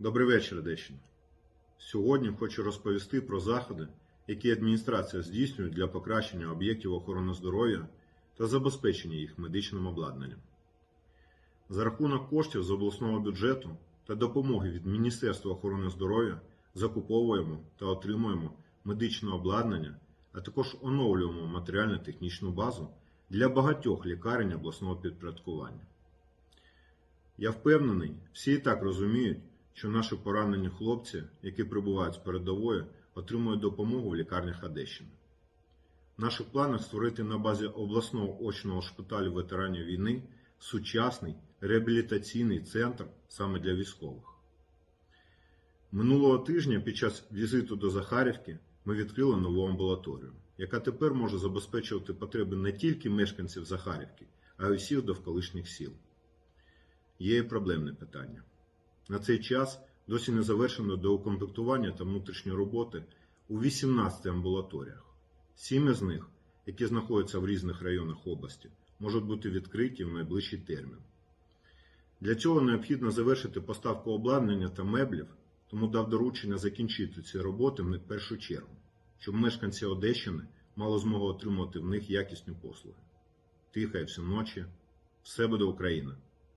Добрий вечір, Одещина. Сьогодні хочу розповісти про заходи, які адміністрація здійснює для покращення об'єктів охорони здоров'я та забезпечення їх медичним обладнанням. За рахунок коштів з обласного бюджету та допомоги від Міністерства охорони здоров'я закуповуємо та отримуємо медичне обладнання, а також оновлюємо матеріально-технічну базу для багатьох лікарень обласного підпорядкування. Я впевнений, всі і так розуміють, що наші поранені хлопці, які прибувають з передової, отримують допомогу в лікарнях Одещини. В наших планах створити на базі обласного очного шпиталю ветеранів війни сучасний реабілітаційний центр саме для військових. Минулого тижня під час візиту до Захарівки ми відкрили нову амбулаторію, яка тепер може забезпечувати потреби не тільки мешканців Захарівки, а й усіх довколишніх сіл. Є і проблемне питання. На цей час досі не завершено доукомплектування та внутрішні роботи у 18 амбулаторіях. Сім із них, які знаходяться в різних районах області, можуть бути відкриті в найближчий термін. Для цього необхідно завершити поставку обладнання та меблів, тому дав доручення закінчити ці роботи в першу чергу, щоб мешканці Одещини мали змогу отримувати в них якісні послуги. Тихай всю ночі, все буде Україна!